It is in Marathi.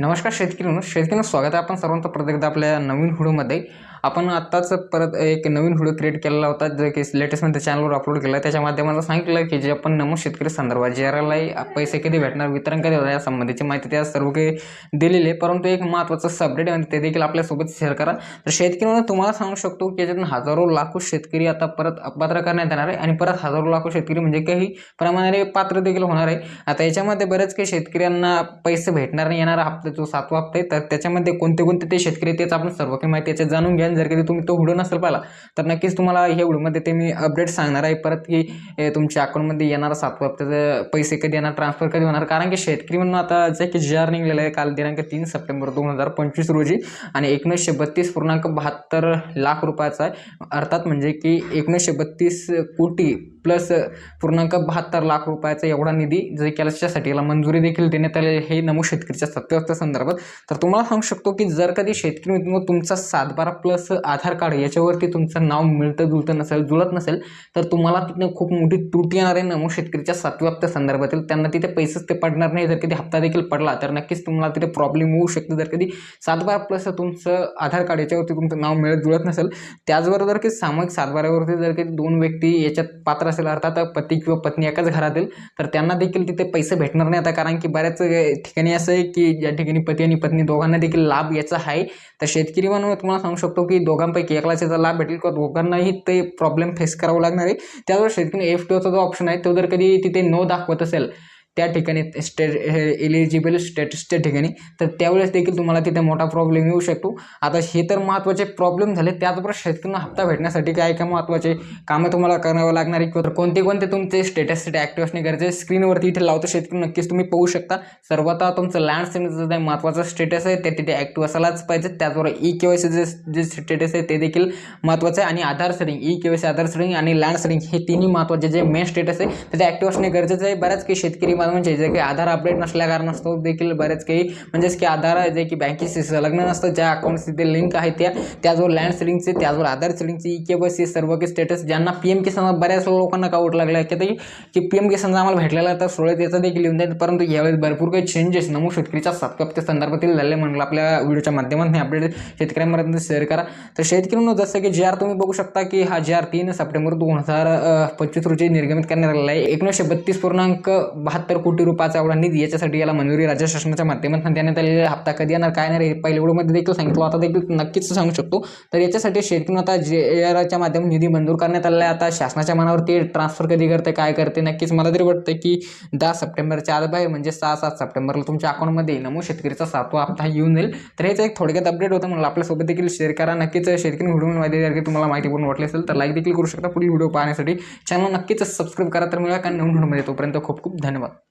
नमस्कार शेतकरी शेतकरी स्वागत आहे. आपण सर्वांचं परत एकदा आपल्या नवीन व्हिडिओमध्ये. आपण आत्ताच परत एक नवीन व्हिडिओ क्रिएट केलेला होता जे की लेटेस्टमध्ये चॅनलवर अपलोड केला. त्याच्या माध्यमातून सांगितलं की जे आपण नमो शेतकरी संदर्भात जे पैसे कधी भेटणार वितरण कधी होणार या संबंधीची माहिती त्या सर्व काही दिलेली आहे. परंतु एक महत्त्वाचं अपडेट आहे ते देखील आपल्यासोबत शेअर करा. तर शेतकरी तुम्हाला सांगू शकतो की याच्यातून हजारो लाखो शेतकरी आता परत अपात्र करण्यात येणार आहे. आणि परत हजारो लाखो शेतकरी म्हणजे काही प्रमाणाने पात्र देखील होणार आहे. आता याच्यामध्ये बरेच काही शेतकऱ्यांना पैसे भेटणार नाही येणार हप्ता जो सातवा हप्ता आहे तर त्याच्यामध्ये कोणते कोणते ते शेतकरी त्याचं तेच आपण सर्व काही माहिती याच्यात जाणून घ्या. जर कधी तुम्ही तो व्हिडिओ नसेल पाहिला तर नक्कीच तुम्हाला ह्या व्हिडिओमध्ये ते मी अपडेट सांगणार आहे. परत की तुमच्या अकाउंटमध्ये येणारा सातवा हप्त्याचे पैसे कधी येणार ट्रान्सफर कधी होणार? कारण की शेतकरी म्हणून आता जे की जी आर निघलेलं आहे काल दिनांक तीन सप्टेंबर दोन हजार पंचवीस रोजी आणि एकोणीसशे बत्तीस पूर्णांक बहात्तर लाख रुपयाचा आहे. अर्थात म्हणजे की एकोणीसशे बत्तीस कोटी प्लस पूर्णांक बहात्तर लाख रुपयाचा एवढा निधी जे केल्याच्यासाठी याला मंजुरी देखील देण्यात आलेली हे नमो शेतकरीच्या सत्यावस्था संदर्भात. तर तुम्हाला सांगू शकतो की जर कधी शेतकरी मित्रांनो तुमचा सातबारा प्लस आधार कार्ड याच्यावरती तुमचं नाव मिळतं जुळतं नसेल जुळत नसेल तर तुम्हाला तिथनं खूप मोठी त्रुटी येणार आहे. नमो शेतकरीच्या सातव्या हप्त्या संदर्भातील त्यांना तिथे पैसेच ते पडणार नाही. जर कधी हप्ता देखील पडला तर नक्कीच तुम्हाला तिथे प्रॉब्लेम होऊ शकते. जर कधी सातबारा प्लस तुमचं आधार कार्ड याच्यावरती तुमचं नाव मिळत जुळत नसेल त्याचबरोबर जर की सामूहिक सातबाऱ्यावरती जर कधी दोन व्यक्ती याच्यात पात्र असेल अर्थात पती किंवा पत्नी एकाच घरातील तर त्यांना देखील तिथे पैसे भेटणार नाही. आता कारण की बऱ्याच ठिकाणी असं आहे की ज्या ठिकाणी पती आणि पत्नी दोघांना देखील लाभ याचा आहे. तर शेतकरी म्हणून तुम्हाला सांगू शकतो की दोघांपैकी एकलाच याचा लाभ भेटेल किंवा दोघांनाही ते प्रॉब्लेम फेस करावं लागणार आहे. त्यावर शेतकरी एफ टीओचा जो ऑप्शन आहे तो जर कधी तिथे नो दाखवत असेल त्या ठिकाणी स्टेट एलिजिबल स्टेटसच्या ठिकाणी तर त्यावेळेस देखील तुम्हाला तिथे मोठा प्रॉब्लेम येऊ शकतो. आता हे तर महत्त्वाचे प्रॉब्लेम झाले त्याचबरोबर शेतकऱ्यांना हप्ता भेटण्यासाठी काय काय महत्त्वाचे कामं तुम्हाला करावं लागणार आहे किंवा कोणते कोणते तुमचे स्टेटससाठी ॲक्टिव्ह असणे गरजेचे? स्क्रीनवरती इथे लावतो शेतकरी नक्कीच तुम्ही पाहू शकता. सर्वात तुमचं लँड सेनेचं जे महत्त्वाचं स्टेटस आहे ते तिथे ॲक्टिव्ह असायलाच पाहिजे. त्याचबरोबर ई के वाय सी जे जे स्टेटस आहे ते देखील महत्त्वाचं आहे. आणि Aadhaar seeding e K Y C Aadhaar seeding आणि लँड सेटिंग हे तिन्ही महत्त्वाचे जे मेन स्टेटस आहे ते ॲक्टिव्ह असणे गरजेचं आहे. बऱ्याच काही शेतकरी म्हणजे जे काही आधार अपडेट नसल्या कारणास्तव देखील बरेच काही म्हणजेच की आधार जे की बँकेशी संलग्न नसतं ज्या अकाउंट्स ते लिंक आहे त्या त्याचबरोबर लँड सेलिंगचे त्याचबरोबर आधार सेलिंगचे ई के वाय सी सर्व काही स्टेटस ज्यांना पी एम किसान बऱ्याच लोकांना काउट लागला आहे की की पी एम किसानचा आम्हाला भेटलेला तर सोळे त्याचा देखील येऊन जाईल. परंतु यावेळेस भरपूर काही चेंजेस नमू शेतकरीच्या सातकप्त्या संदर्भातील झाले म्हणलं आपल्या व्हिडिओच्या माध्यमातून अपडेट शेतकऱ्यांपर्यंत शेअर करा. तर शेतकऱ्यांना जसं की जे आर तुम्ही बघू शकता की हा जे आर तीन सप्टेंबर दोन हजार पंचवीस रोजी निर्गमित करण्यात आलेला आहे. एकोणीसशे बत्तीस पूर्णांक बहात्तर कोटी रुपयाचा एवढा निधी याच्यासाठी याला मंजुरी राज्य शासनाच्या माध्यमातून देण्यात आलेला हप्ता कधी येणार काय येणार हे व्हिडिओमध्ये देखील सांगितलं. आता देखील नक्कीच सांगू शकतो. तर याच्यासाठी शेतून आता जे आरच्या माध्यमातून निधी मंजूर करण्यात आलेला आहे. आता शासनाच्या मनावरती ट्रान्सफर कधी करते काय करते नक्कीच मला तरी वाटतं की दहा सप्टेंबरच्या आज आहे म्हणजे सहा सात सप्टेंबरला तुमच्या अकाउंटमध्ये नमो शेतकरीचा सातवा हप्ता येऊन जाईल. तर हेच एक थोडक्यात अपडेट होतं म्हणून आपल्यासोबत देखील शेअर करा. नक्कीच शेतकरी व्हिडिओमध्ये तुम्हाला माहिती पूर्ण वाटली असेल तर लाईक देखील करू शकता. पुढील व्हिडिओ पाहण्यासाठी चॅनल नक्कीच सबस्क्राईब करा. तर मिळा कारण नवीन व्हिडिओमध्ये तोपर्यंत खूप खूप धन्यवाद.